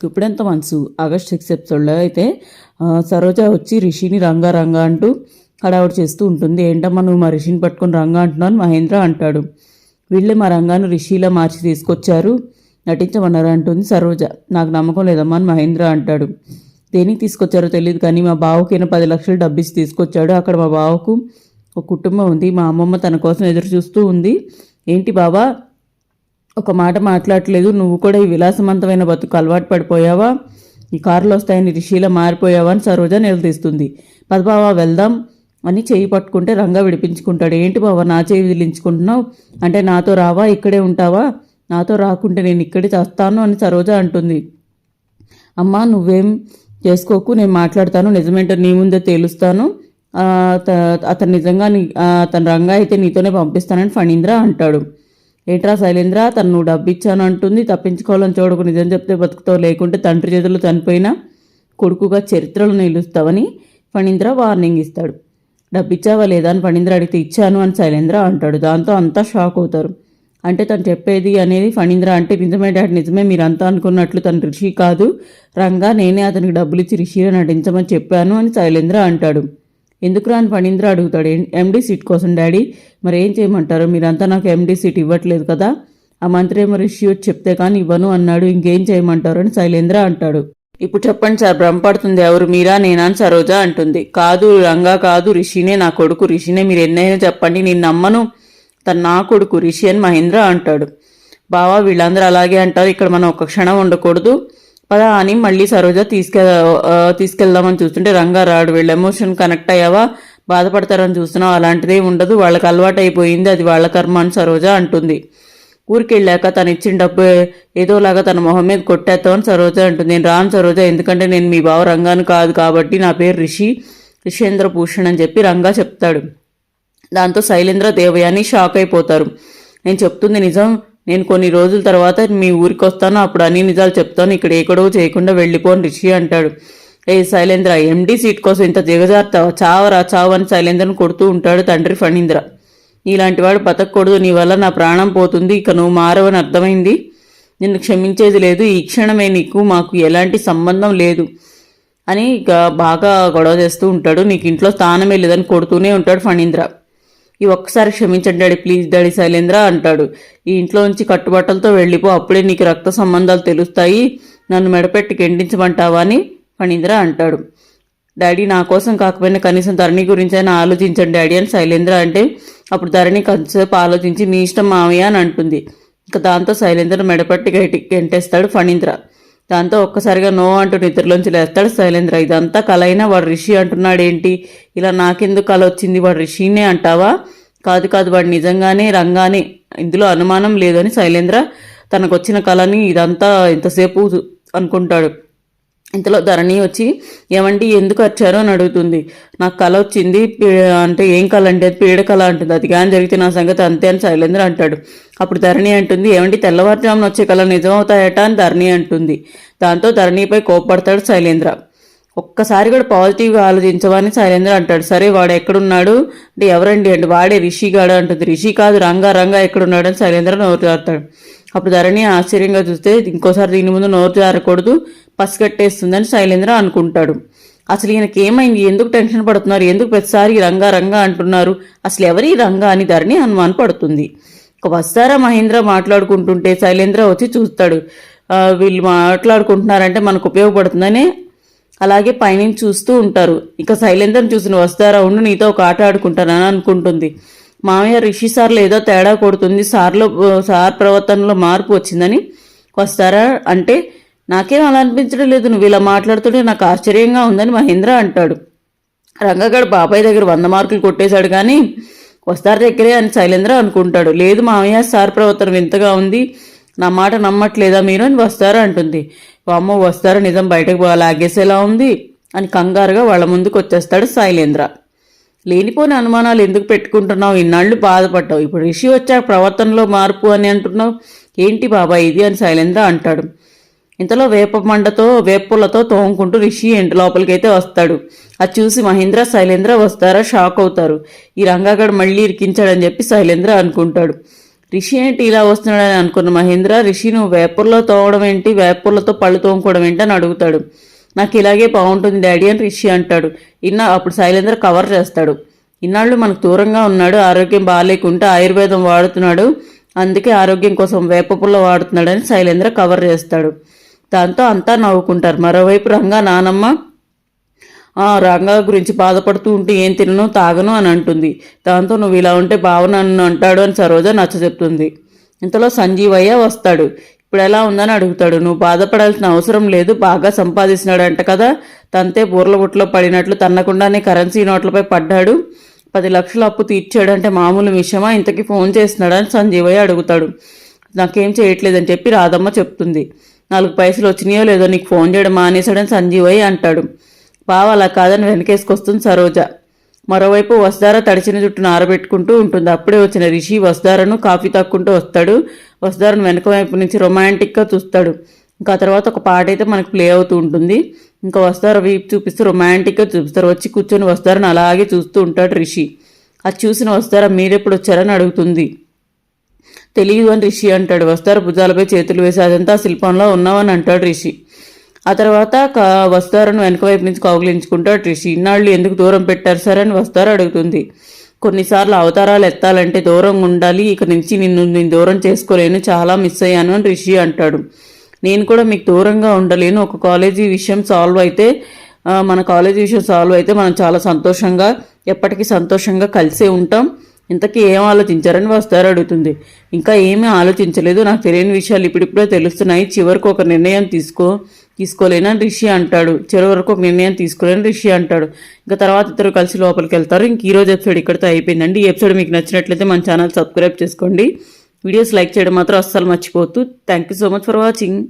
న్యూస్కి ఇప్పుడు మనసు? ఆగస్ట్ సిక్స్ ఎపిసోడ్లో అయితే సరోజ వచ్చి రిషిని రంగా రంగా అంటూ హడావుడు చేస్తూ ఉంటుంది. ఏంటమ్మా నువ్వు మా రిషిని పట్టుకొని రంగా అంటున్నాను మహేంద్ర అంటాడు. వీళ్ళే మా రంగాను రిషిలా మార్చి తీసుకొచ్చారు. నటించమన్నారు అంటుంది సరోజ. నాకు నమ్మకం లేదమ్మా అని మహేంద్ర అంటాడు. దేనికి తీసుకొచ్చారో తెలియదు కానీ మా బావకైనా పది లక్షలు డబ్బిచ్చి తీసుకొచ్చాడు. అక్కడ మా బావకు ఒక కుటుంబం ఉంది. మా అమ్మమ్మ తన కోసం ఎదురు చూస్తూ ఉంది. ఏంటి బాబా ఒక మాట మాట్లాడట్లేదు నువ్వు కూడా ఈ విలాసవంతమైన బతుకు అలవాటు పడిపోయావా? ఈ కారులో వస్తాయని రిషిలా మారిపోయావా అని సరోజ నిలదీస్తుంది. పదబావా వెళ్దాం అని చేయి పట్టుకుంటే రంగా విడిపించుకుంటాడు. ఏంటి బావా నా చేయి విదిలించుకుంటున్నావు? అంటే నాతో రావా? ఇక్కడే ఉంటావా? నాతో రాకుంటే నేను ఇక్కడే చేస్తాను అని సరోజ అంటుంది. అమ్మా నువ్వేం చేసుకోకు నేను మాట్లాడతాను. నిజమేంటో నీ ముందే తేలుస్తాను. అతను నిజంగా అతను రంగా అయితే నీతోనే పంపిస్తానని ఫణీంద్ర అంటాడు. ఏట్రా శైలేంద్ర తను నువ్వు డబ్బు ఇచ్చాను అంటుంది. తప్పించుకోవాలని చూడకు నిజం చెప్తే బతుకుతావు లేకుంటే తండ్రి చేతులు చనిపోయినా కొడుకుగా చరిత్రలో నిలుస్తావని ఫణీంద్ర వార్నింగ్ ఇస్తాడు. డబ్బు ఇచ్చావా లేదా అని ఫణీంద్ర అడిగితే ఇచ్చాను అని శైలేంద్ర అంటాడు. దాంతో అంతా షాక్ అవుతారు. అంటే తను చెప్పేది అనేది ఫణీంద్ర అంటే నిజమే డాడ్ నిజమే మీరంతా అనుకున్నట్లు తను రిషి కాదు. రంగా నేనే అతనికి డబ్బులు ఇచ్చి రిషిలో నటించమని చెప్పాను అని శైలేంద్ర అంటాడు. ఎందుకు రాని ఫణీంద్ర అడుగుతాడు. ఎండీ సీట్ కోసం డాడీ. మరి ఏం చేయమంటారు? మీరంతా నాకు ఎండీ సీట్ ఇవ్వట్లేదు కదా. ఆ మంత్రి ఏమో రిషి చెప్తే కానీ ఇవ్వను అన్నాడు. ఇంకేం చేయమంటారు అని శైలేంద్ర అంటాడు. ఇప్పుడు చెప్పండి సార్ భ్రమపడుతుంది ఎవరు? మీరా నేనా అని సరోజ అంటుంది. కాదు రంగా కాదు రిషినే నా కొడుకు రిషినే. మీరు ఎన్నైనా చెప్పండి. నేను నమ్మను. తను నా కొడుకు రిషి అని మహేంద్ర అంటాడు. బావా వీళ్ళందరూ అలాగే అంటారు. ఇక్కడ మనం ఒక క్షణం ఉండకూడదు. పదా అని మళ్ళీ సరోజ తీసుకె తీసుకెళ్దామని చూస్తుంటే రంగా రాడు వీళ్ళు ఎమోషన్ కనెక్ట్ అయ్యావా? బాధపడతారని చూస్తున్నావు అలాంటిదే ఉండదు. వాళ్ళకి అలవాటు అయిపోయింది అది వాళ్ళ కర్మ అని సరోజ అంటుంది. ఊరికి వెళ్ళాక తను ఇచ్చిన డబ్బు ఏదోలాగా తన మొహం మీద కొట్టేస్తామని సరోజ అంటుంది. నేను రాను సరోజ ఎందుకంటే నేను మీ బావ రంగాను కాదు కాబట్టి నా పేరు రిషి రిషేంద్ర భూషణ్ అని చెప్పి రంగా చెప్తాడు. దాంతో శైలేంద్ర దేవయాని షాక్ అయిపోతారు. నేను చెప్తుంది నిజం నేను కొన్ని రోజుల తర్వాత మీ ఊరికి వస్తాను అప్పుడు అన్ని నిజాలు చెప్తాను. ఇక్కడ ఏ గొడవ చేయకుండా వెళ్ళిపోని రిషి అంటాడు. ఏ శైలేంద్ర ఎండి సీట్ కోసం ఇంత దిగజారుతావా చావరా చావు అని శైలేంద్రను కొడుతూ ఉంటాడు తండ్రి ఫణీంద్ర. నీలాంటి వాడు బతకూడదు నీ వల్ల నా ప్రాణం పోతుంది ఇక నువ్వు మారవని అర్థమైంది? నిన్ను క్షమించేది లేదు ఈ క్షణమే నీకు మాకు ఎలాంటి సంబంధం లేదు అని ఇక బాగా గొడవ చేస్తూ ఉంటాడు. నీకు ఇంట్లో స్థానమే లేదని కొడుతూనే ఉంటాడు ఫణీంద్ర. ఈ ఒక్కసారి క్షమించండి డాడీ ప్లీజ్ డాడీ శైలేంద్ర అంటాడు. ఈ ఇంట్లో నుంచి కట్టుబట్టలతో వెళ్ళిపో అప్పుడే నీకు రక్త సంబంధాలు తెలుస్తాయి. నన్ను మెడపెట్టి గెండించమంటావా అని ఫణీంద్ర అంటాడు. డాడీ నా కోసం కాకపోయినా కనీసం ధరణి గురించి అయినా ఆలోచించండి డాడీ అని శైలేంద్ర అంటే అప్పుడు ధరణి కొంతసేపు ఆలోచించి నీ ఇష్టం మావయ్య అని అంటుంది. ఇంకా దాంతో శైలేంద్ర మెడపట్టి గట్టి గెంటేస్తాడు ఫణీంద్ర. దాంతో ఒక్కసారిగా నో అంటూ నిద్రలోంచి లేస్తాడు శైలేంద్ర. ఇదంతా కల అయినా వాడు రిషి అంటున్నాడు ఏంటి ఇలా నాకెందుకు కల వచ్చింది? వాడు రిషినే అంటావా? కాదు కాదు వాడు నిజంగానే రంగానే. ఇందులో అనుమానం లేదని శైలేంద్ర తనకు వచ్చిన కళని ఇదంతా ఇంతసేపు అనుకుంటాడు. ఇంతలో ధరణి వచ్చి ఏమండి ఎందుకు వచ్చారో? అని అడుగుతుంది. నాకు కళ వచ్చింది అంటే ఏం కళ అంటే అది పీడ కళ అంటుంది. అది కానీ జరిగితే నా సంగతి అంతే అని శైలేంద్ర అంటాడు. అప్పుడు ధరణి అంటుంది ఏమండి తెల్లవారుజామున వచ్చే కళ నిజమవుతాయట? అని ధరణి అంటుంది. దాంతో ధరణిపై కోపడతాడు శైలేంద్ర. ఒక్కసారి కూడా పాజిటివ్గా ఆలోచించవని శైలేంద్ర అంటాడు. సరే వాడు ఎక్కడున్నాడు? అంటే ఎవరండి? అంటే వాడే రిషిగాడు అంటుంది. రిషి కాదు రంగా రంగా ఎక్కడున్నాడు? అని శైలేంద్ర నోరు జారుతాడు. అప్పుడు ధరణి ఆశ్చర్యంగా చూస్తే ఇంకోసారి దీని ముందు నోరు జారకూడదు పసిగట్టేస్తుందని శైలేంద్ర అనుకుంటాడు. అసలు ఈయనకి ఏమైంది? ఎందుకు టెన్షన్ పడుతున్నారు? ఎందుకు ప్రతిసారి రంగా రంగా అంటున్నారు? అసలు ఎవరి రంగా అని ధరణి అనుమాన పడుతుంది. ఒక వస్తారా మహేంద్ర మాట్లాడుకుంటుంటే శైలేంద్ర వచ్చి చూస్తాడు. వీళ్ళు మాట్లాడుకుంటున్నారంటే మనకు ఉపయోగపడుతుందని అలాగే పైనుంచి చూస్తూ ఉంటారు. ఇక శైలేంద్రను చూసిన వస్తారా ఉండు నీతో ఒక ఆట ఆడుకుంటానని అనుకుంటుంది. మామయ్య రిషి సార్లో ఏదో తేడా కొడుతుంది సార్లో సార్ ప్రవర్తనలో మార్పు వచ్చిందని వస్తారా అంటే నాకేం అలా అనిపించడం లేదు. నువ్వు ఇలా మాట్లాడుతుంటే నాకు ఆశ్చర్యంగా ఉందని మహేంద్ర అంటాడు. రంగగడ బాబాయ్ దగ్గర వంద మార్కులు కొట్టేశాడు కానీ వస్తారు దగ్గరే అని శైలేంద్ర అనుకుంటాడు. లేదు మామయ్య సార్ ప్రవర్తన వింతగా ఉంది. నా మాట నమ్మట్లేదా మీరు అని వస్తారా అంటుంది. అమ్మ వస్తారా నిజం బయటకు లాగేసేలా ఉంది అని కంగారుగా వాళ్ళ ముందుకు వచ్చేస్తాడు శైలేంద్ర. లేనిపోని అనుమానాలు ఎందుకు పెట్టుకుంటున్నావు? ఇన్నాళ్ళు బాధపడ్డావు. ఇప్పుడు రిషి వచ్చాక ప్రవర్తనలో మార్పు అని అంటున్నావు. ఏంటి బాబాయ్ ఇది అని శైలేంద్ర అంటాడు. ఇంతలో వేప మండతో వేపులతో తోముకుంటూ రిషి ఇంటి లోపలికైతే వస్తాడు. అది చూసి మహేంద్ర శైలేంద్ర వస్తారా? షాక్ అవుతారు. ఈ రంగాగడు మళ్ళీ ఇరికించాడని చెప్పి శైలేంద్ర అనుకుంటాడు. రిషి ఏంటి ఇలా వస్తున్నాడని అనుకున్న మహేంద్ర రిషి నువ్వు వేపర్లో తోవడం ఏంటి? వేపర్లతో పళ్ళు తోముకోవడం ఏంటి? అని అడుగుతాడు. నాకు ఇలాగే బాగుంటుంది డాడీ అని రిషి అంటాడు. ఇన్న అప్పుడు శైలేంద్ర కవర్ చేస్తాడు. ఇన్నాళ్ళు మనకు దూరంగా ఉన్నాడు ఆరోగ్యం బాగాలేకుంటే ఆయుర్వేదం వాడుతున్నాడు. అందుకే ఆరోగ్యం కోసం వేపపుల్ల వాడుతున్నాడని శైలేంద్ర కవర్ చేస్తాడు. దాంతో అంతా నవ్వుకుంటారు. మరోవైపు రంగా నానమ్మ రంగా గురించి బాధపడుతూ ఉంటే ఏం తినను తాగను అని అంటుంది. దాంతో నువ్వు ఇలా ఉంటే బావ నన్ను అంటాడు అని సరోజ నచ్చ చెప్తుంది ఇంతలో సంజీవయ్య వస్తాడు. ఇప్పుడు ఎలా ఉందని అడుగుతాడు. నువ్వు బాధపడాల్సిన అవసరం లేదు బాగా సంపాదిస్తున్నాడంట కదా. తంతే బూర్ల బుట్టలో పడినట్లు తన్నకుండానే కరెన్సీ నోట్లపై పడ్డాడు. పది లక్షల అప్పు తీర్చాడంటే మామూలు విషయమా? ఇంతకీ ఫోన్ చేస్తున్నాడని సంజీవయ్య అడుగుతాడు. నాకేం చేయట్లేదని చెప్పి రాధమ్మ చెప్తుంది. నాలుగు పైసలు వచ్చినాయో లేదో నీకు ఫోన్ చేయడం మానేశాడని సంజీవయ్య అంటాడు. బావ అలా కాదని వెనకేసుకొస్తుంది సరోజ. మరోవైపు వసుధార తడిచిన జుట్టును ఆరబెట్టుకుంటూ ఉంటుంది. అప్పుడే వచ్చిన రిషి వసుధారను కాఫీ తాక్కుంటూ వస్తాడు. వసుధారను వెనక వైపు నుంచి రొమాంటిక్గా చూస్తాడు. ఇంకా తర్వాత ఒక పాట అయితే మనకు ప్లే అవుతూ ఉంటుంది. ఇంకా వస్తారు వీపు చూపిస్తూ రొమాంటిక్గా చూపిస్తారు. వచ్చి కూర్చొని వస్తారని అలాగే చూస్తూ ఉంటాడు రిషి. అది చూసిన వస్తారా మీరెప్పుడు వచ్చారని అడుగుతుంది. తెలియదు అని రిషి అంటాడు. వస్తారు భుజాలపై చేతులు వేసి అదంతా శిల్పంలో ఉన్నామని అంటాడు రిషి. ఆ తర్వాత క- వస్తారని వెనక వైపు నుంచి కౌగిలించుకుంటాడు రిషి. ఇన్నాళ్ళు ఎందుకు దూరం పెట్టారు సరే అని వస్తారు అడుగుతుంది. కొన్నిసార్లు అవతారాలు ఎత్తాలంటే దూరంగా ఉండాలి ఇక నుంచి నిన్ను నేను దూరం చేసుకోలేను చాలా మిస్ అయ్యాను అని రిషి అంటాడు. నేను కూడా మీకు దూరంగా ఉండలేను ఒక కాలేజీ విషయం సాల్వ్ అయితే మన కాలేజీ విషయం సాల్వ్ అయితే మనం చాలా సంతోషంగా ఎప్పటికీ సంతోషంగా కలిసే ఉంటాం. ఇంతకీ ఏం ఆలోచించారని వస్తారు అడుగుతుంది. ఇంకా ఏమీ ఆలోచించలేదు నాకు తెలియని విషయాలు ఇప్పుడిప్పుడే తెలుస్తున్నాయి. చివరికి ఒక నిర్ణయం తీసుకో తీసుకోలేనని రిషి అంటాడు. చివరి వరకు ఒక నిర్ణయం తీసుకోలేని రిషి అంటాడు. ఇంకా తర్వాత ఇద్దరు కలిసి లోపలికి వెళ్తారు. ఇంక ఈరోజు ఎపిసోడ్ ఇక్కడితో అయిపోయిందండి. ఈ ఎపిసోడ్ మీకు నచ్చినట్లయితే మన ఛానల్ సబ్స్క్రైబ్ చేసుకోండి. వీడియోస్ లైక్ చేయడం మాత్రం అస్సలు మర్చిపోవద్దు. Thank you so much for watching